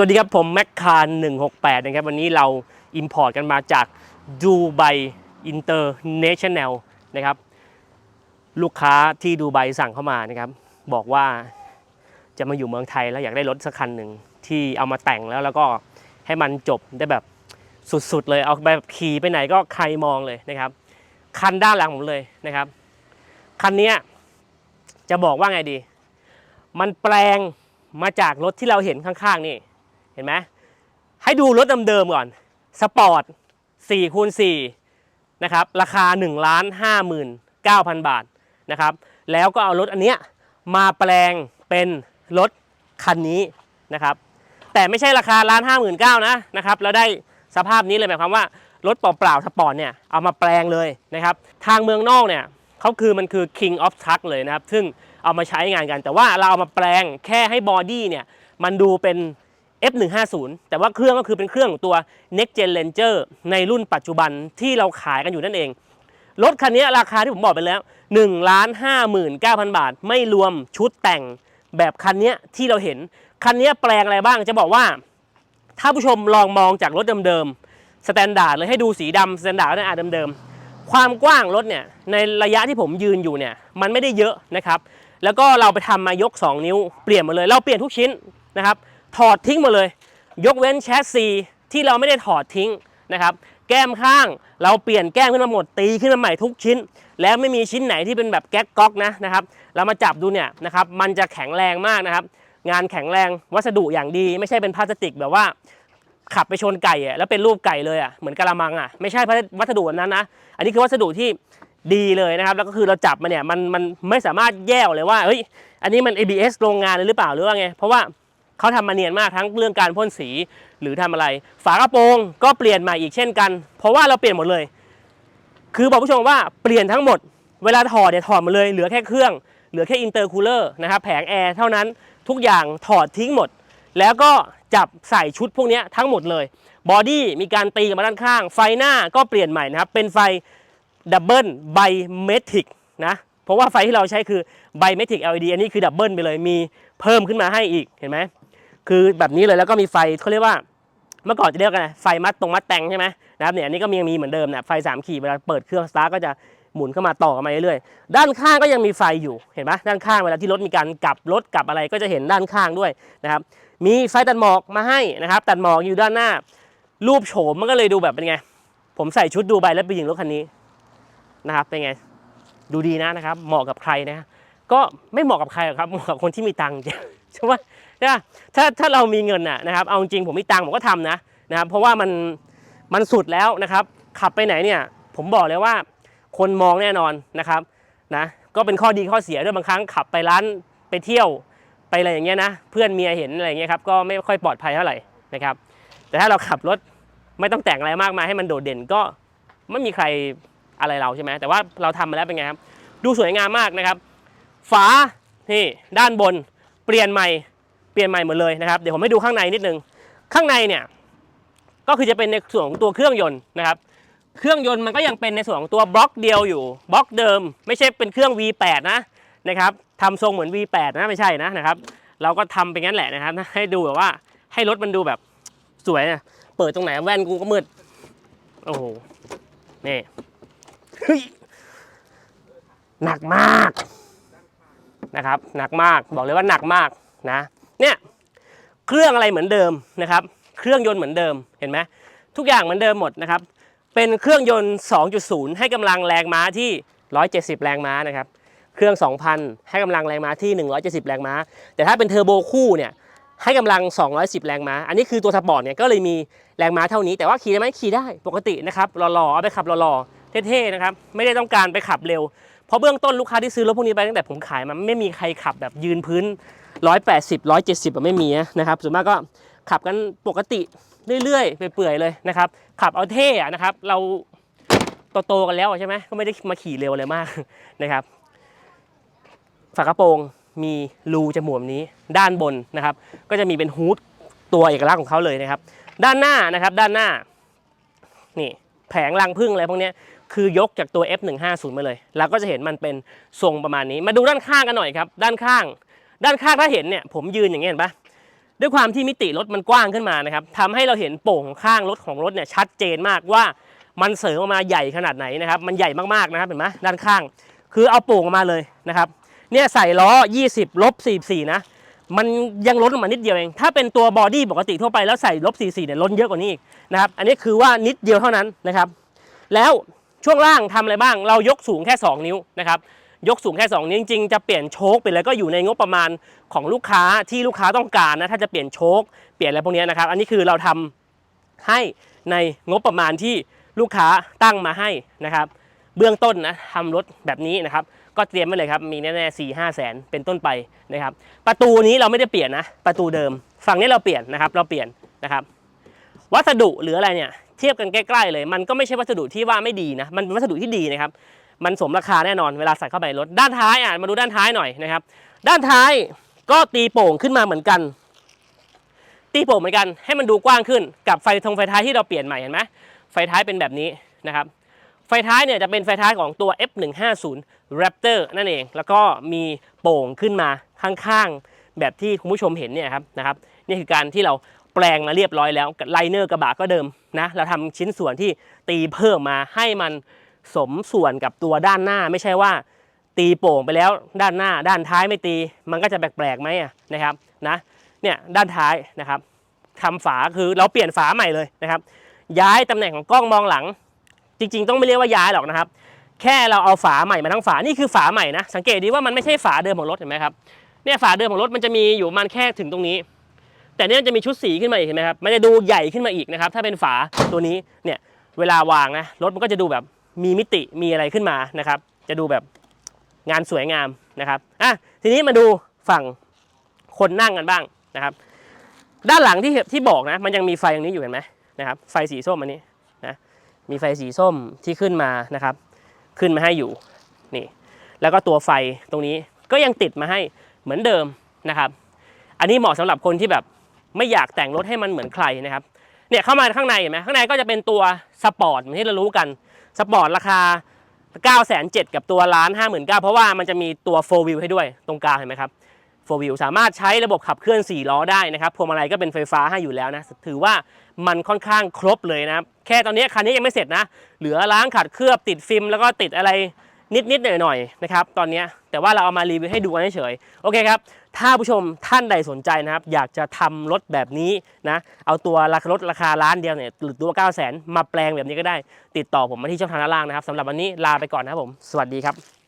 วัสดีครับ ผมแมคคาร168 นะครับ วันนี้เราอิ p พอร์ตกันมาจากดูไบอินเตอร์เนชั่นแนลนะครับ ลูกค้าที่ดูไบสั่งเข้ามานะครับ บอกว่าจะมาอยู่เมืองไทยแล้วอยากได้รถสักคันหนึ่งที่เอามาแต่งแล้วแล้วก็ให้มันจบได้แบบสุดๆ เลยเอาแบบขี่ไปไหนก็ใครมองเลยนะครับ คันด้านหลังผมเลยนะครับ คันนี้จะบอกว่าไงดี มันแปลงมาจากรถที่เราเห็นข้างๆนี่ ห็นไหมให้ดูรถเดิมๆก่อนสปอร์ต4คูณ4นะครับราคา1ล้าน5 9 0 0 บาทนะครับแล้วก็เอารถอันเนี้ยมาแปลงเป็นรถคันนี้นะครับแต่ไม่ใช่ราคาล้านห้าหมื่นเก้านะนะครับแล้วได้สภาพนี้เลยหมายความว่ารถเปล่าๆสปอร์ตเนี่ยเอามาแปลงเลยนะครับทางเมืองนอกเนี่ยเขาคือมันคือ king of truck เลยนะครับ ซึ่งเอามาใช้งานกัน แต่ว่าเราเอามาแปลงแค่ให้บอดี้เนี่ยมันดูเป็น F150 แต่ว่าเครื่องก็คือเป็นเครื่องของตัว Next Gen Ranger ในรุ่นปัจจุบันที่เราขายกันอยู่นั่นเอง รถคันนี้ราคาที่ผมบอกไปแล้ว1ล้าน59,000 บาท ไม่รวมชุดแต่งแบบคันนี้ที่เราเห็น คันนี้แปลงอะไรบ้างจะบอกว่า ถ้าผู้ชมลองมองจากรถเดิมๆสแตนดาร์ดเลยให้ดูสีดำสแตนดาร์ดก็ได้อาเดิมๆความกว้างรถเนี่ยในระยะที่ผมยืนอยู่เนี่ยมันไม่ได้เยอะนะครับแล้วก็เราไปทำมายก 2 นิ้วเปลี่ยนหมาเลย เราเปลี่ยนทุกชิ้นนะครับ ถอดทิ้งหมาเลย ยกเว้นแชสซีที่เราไม่ได้ถอดทิ้งนะครับ แก้มข้างเราเปลี่ยนแก้มขึ้นมาหมดตีขึ้นมาใหม่ทุกชิ้น แล้วไม่มีชิ้นไหนที่เป็นแบบแก๊กก๊อกนะนะครับ เรามาจับดูเนี่ยนะครับมันจะแข็งแรงมากนะครับ งานแข็งแรงวัสดุอย่างดี ไม่ใช่เป็นพลาสติกแบบว่าขับไปชนไก่อะแล้วเป็นรูปไก่เลยอะเหมือนกะละมังอะไม่ใช่วัสดุนั้นนะอันนี้คือวัสดุที่ดีเลยนะครับ แล้วก็คือเราจับมาเนี่ยมันมันไม่สามารถแยกเลยว่าเฮ้ยอันนี้มัน ABS โรงงานเลยหรือเปล่าหรือว่าไงเพราะว่า เขาทำมาเนียนมากทั้งเรื่องการพ่นสีหรือทำอะไร ฝากระโปรงก็เปลี่ยนใหม่อีกเช่นกัน เพราะว่าเราเปลี่ยนหมดเลย คือบอกผู้ชมว่าเปลี่ยนทั้งหมด เวลาถอดเนี่ยถอดหมาเลยเหลือแค่เครื่องเหลือแค่อินเตอร์คูลเลอร์นะครับแผงแอร์เท่านั้นทุกอย่างถอดทิ้งหมด แล้วก็จับใส่ชุดพวกนี้ทั้งหมดเลยบอดี้มีการตีกันมาด้านข้าง ไฟหน้าก็เปลี่ยนใหม่นะครับ เป็นไฟดับเบิลไบเมทิกนะเพราะว่าไฟที่เราใช้คือไบเมทิก LED อันนี้คือดับเบิลไปเลยมีเพิ่มขึ้นมาให้อีกเห็นไหม คือแบบนี้เลยแล้วก็มีไฟเขาเรียกว่า เมื่อก่อนจะเรียกกันไฟมัดตรงมัดแต่งใช่ไหมนะครับเนี่ยอันนี้ก็ยังมีเหมือนเดิมนะไฟ3ขีดเวลาเปิดเครื่องสตาร์ทก็จะหมุนเข้ามาต่อกันมาเรื่อยๆ ด้านข้างก็ยังมีไฟอยู่ เห็นไหมด้านข้างเวลาที่รถมีการกลับรถกลับอะไรก็จะเห็นด้านข้างด้วยนะครับ มีไฟตัดหมอกมาให้นะครับ ตัดหมอกอยู่ด้านหน้า รูปโฉมมันก็เลยดูแบบเป็นไง ผมใส่ชุดดูใบแล้วไปยิงรถคันนี้นะครับ เป็นไง ดูดีนะนะครับ เหมาะกับใครนะ ก็ไม่เหมาะกับใครหรอกครับ เหมาะกับคนที่มีตังค์ ใช่ไหมใช่ถ้าถ้าเรามีเงินน่ะนะครับเอาจริงผมมีตังค์ผมก็ทำนะนะครับเพราะว่ามันมันสุดแล้วนะครับ ขับไปไหนเนี่ย ผมบอกเลยว่า คนมองแน่นอนนะครับนะก็เป็นข้อดีข้อเสียด้วยบางครั้งขับไปร้านไปเที่ยวไปอะไรอย่างเงี้ยนะเพื่อนเมียเห็นอะไรอย่างเงี้ยครับก็ไม่ค่อยปลอดภัยเท่าไหร่นะครับ แต่ถ้าเราขับรถไม่ต้องแต่งอะไรมากมายให้มันโดดเด่นก็ไม่มีใครอะไรเราใช่ไหมแต่ว่าเราทำมาแล้วเป็นไงครับดูสวยงามมากนะครับ ฝานี่ด้านบน ปลี่ยนใหม่เปลี่ยนใหม่หมดเลยนะครับเดี๋ยวผมให้ดูข้างในนิดนึง ข้างในเนี่ยก็คือจะเป็นในส่วนของตัวเครื่องยนต์นะครับ เครื่องยนต์มันก็ยังเป็นในส่วนของตัวบล็อกเดียวอยู่บล็อกเดิม ไม่ใช่เป็นเครื่อง V8 นะนะครับทำทรงเหมือน V8 นะไม่ใช่นะนะครับ เราก็ทำไปงั้นแหละนะครับให้ดูแบบว่าให้รถมันดูแบบสวยนะเปิดตรงไหนแว่นกูก็มืดโอ้โหนี่หนักมาก นะครับหนักมากบอกเลยว่าหนักมากนะเนี่ยเครื่องอะไรเหมือนเดิมนะครับ เครื่องยนต์เหมือนเดิมเห็นไหมทุกอย่างเหมือนเดิมหมดนะครับ เป็นเครื่องยนต์ 2.0 ให้กำลังแรงม้าที่ 170 แรงม้านะครับ เครื่อง 2,000 ให้กำลังแรงม้าที่ 170 แรงม้า แต่ถ้าเป็นเทอร์โบคู่เนี่ยให้กำลัง 210 แรงม้า อันนี้คือตัวสปอร์ตเนี่ยก็เลยมีแรงม้าเท่านี้ แต่ว่าขี่ได้ไหมขี่ได้ปกตินะครับหล่อๆเอาไปขับหล่อๆเท่ๆนะครับ ไม่ได้ต้องการไปขับเร็ว เพราะเบื้องต้นลูกค้าที่ซื้อรถพวกนี้ไปตั้งแต่ผมขายมาไม่มีใครขับแบบยืนพื้น 180 170แบบไม่มีนะครับส่วนมากก็ขับกันปกติเรื่อยๆเปื่อยๆเลยนะครับขับเอาเท่อะนะครับ เราโตๆกันแล้วใช่ไหมก็ไม่ได้มาขี่เร็วอะไรมากนะครับฝากระโปรงมีรูจมูกนี้ด้านบนนะครับ ก็จะมีเป็นฮูดตัวเอกลักษณ์ของเขาเลยนะครับ ด้านหน้านะครับด้านหน้านี่แผงรังพึ่งอะไรพวกนี้ คือยกจากตัว F150 มาเลยแล้วก็จะเห็นมันเป็นทรงประมาณนี้ มาดูด้านข้างกันหน่อยครับ ด้านข้าง ด้านข้างถ้าเห็นเนี่ยผมยืนอย่างเงี้ยเห็นปะด้วยความที่มิติรถมันกว้างขึ้นมานะครับทำให้เราเห็นโป่งข้างรถของรถเนี่ยชัดเจนมากว่ามันเสริมออกมาใหญ่ขนาดไหนนะครับ มันใหญ่มากๆนะครับเห็นไหมด้านข้าง คือเอาโป่งออกมาเลยนะครับ เนี่ยใส่ล้อ 20ลบ44นะ มันยังล้นออกมานิดเดียวเอง ถ้าเป็นตัวบอดี้ปกติทั่วไปแล้วใส่ลบ44เนี่ยล้นเยอะกว่านี้อีกนะครับ อันนี้คือว่านิดเดียวเท่านั้นนะครับ แล้ว ช่วงล่างทำอะไรบ้าง เรายกสูงแค่ 2 นิ้วนะครับยกสูงแค่ 2 นิ้วจริงๆจะเปลี่ยนโชคเป็นอะไรก็อยู่ในงบประมาณของลูกค้าที่ลูกค้าต้องการนะถ้าจะเปลี่ยนโชคเปลี่ยนอะไรพวกนี้นะครับ อันนี้คือเราทำให้ในงบประมาณที่ลูกค้าตั้งมาให้นะครับ เบื้องต้นนะทำรถแบบนี้นะครับ ก็เตรียมไว้เลยครับ มีแน่ๆสี่ห้าแสนเป็นต้นไปนะครับ ประตูนี้เราไม่ได้เปลี่ยนนะ ประตูเดิม ฝั่งนี้เราเปลี่ยนนะครับ เราเปลี่ยนนะครับ วัสดุหรืออะไรเนี่ย เทียบกันใกล้ๆเลย มันก็ไม่ใช่วัสดุที่ว่าไม่ดีนะ มันเป็นวัสดุที่ดีนะครับ มันสมราคาแน่นอนเวลาใส่เข้าไปในรถ ด้านท้ายอะมาดูด้านท้ายหน่อยนะครับ ด้านท้ายก็ตีโป่งขึ้นมาเหมือนกัน ตีโป่งเหมือนกัน ให้มันดูกว้างขึ้นกับไฟทงไฟท้ายที่เราเปลี่ยนใหม่เห็นไหมไฟท้ายเป็นแบบนี้นะครับ ไฟท้ายเนี่ยจะเป็นไฟท้ายของตัว F150 Raptor นั่นเอง แล้วก็มีโป่งขึ้นมาข้างๆแบบที่คุณผู้ชมเห็นเนี่ยครับนะครับ นี่คือการที่เรา แปลงมาเรียบร้อยแล้วไลเนอร์กระบะก็เดิมนะเราทำชิ้นส่วนที่ตีเพิ่มมาให้มันสมส่วนกับตัวด้านหน้า ไม่ใช่ว่า ตีโป่งไปแล้วด้านหน้า ด้านท้ายไม่ตี มันก็จะแปลกๆไหมนะครับนะเนี่ยด้านท้ายนะครับทำฝาคือเราเปลี่ยนฝาใหม่เลยนะครับ ย้ายตำแหน่งของกล้องมองหลัง จริง ๆ ต้องไม่เรียกว่าย้ายหรอกนะครับ แค่เราเอาฝาใหม่มาทั้งฝานี่คือฝาใหม่นะสังเกตดีว่ามันไม่ใช่ฝาเดิมของรถเห็นไหมครับเนี่ยฝาเดิมของรถมันจะมีอยู่มันแค่ถึงตรงนี้ แต่เนี่ยจะมีชุดสีขึ้นมาอีกเห็นไหมครับมันจะดูใหญ่ขึ้นมาอีกนะครับถ้าเป็นฝาตัวนี้เนี่ยเวลาวางนะรถมันก็จะดูแบบมีมิติมีอะไรขึ้นมานะครับ จะดูแบบงานสวยงามนะครับอะทีนี้มาดูฝั่งคนนั่งกันบ้างนะครับ ด้านหลังที่ที่บอกนะ มันยังมีไฟตรงนี้อยู่เห็นไหมนะครับ ไฟสีส้มอันนี้นะมีไฟสีส้มที่ขึ้นมานะครับ ขึ้นมาให้อยู่นี่ แล้วก็ตัวไฟตรงนี้ก็ยังติดมาให้เหมือนเดิมนะครับ อันนี้เหมาะสำหรับคนที่แบบ ไม่อยากแต่งรถให้มันเหมือนใครนะครับเนี่ยเข้ามาข้างในเห็นไหมข้างในก็จะเป็นตัวสปอร์ตเหมือนที่เรารู้กันสปอร์ตราคา9 7 0 0 0กับตัวล้านห้าหมื่นเพราะว่ามันจะมีตัว 4 wheel ให้ด้วยตรงกลางเห็นไหมครับ 4 wheel สามารถใช้ระบบขับเคลื่อน 4 ล้อได้นะครับพวงมาลัยก็เป็นไฟฟ้าให้อยู่แล้วนะถือว่ามันค่อนข้างครบเลยนะครับแค่ตอนนี้คันนี้ยังไม่เสร็จนะ เหลือล้างขัดเคลือบติดฟิล์มแล้วก็ติดอะไรนิดๆหน่อยๆนะครับตอนนี้แต่ว่าเราเอามารีวิวให้ดูกันเฉยๆโอเคครับ ถ้าผู้ชมท่านใดสนใจนะครับ อยากจะทำรถแบบนี้นะ เอาตัวราคารถราคาล้านเดียวเนี่ยหรือตัว 9 0 0 0 0 0 มาแปลงแบบนี้ก็ได้ ติดต่อผมมาที่ช่องทางด้านล่างนะครับสำหรับวันนี้ลาไปก่อนนะครับผม สวัสดีครับ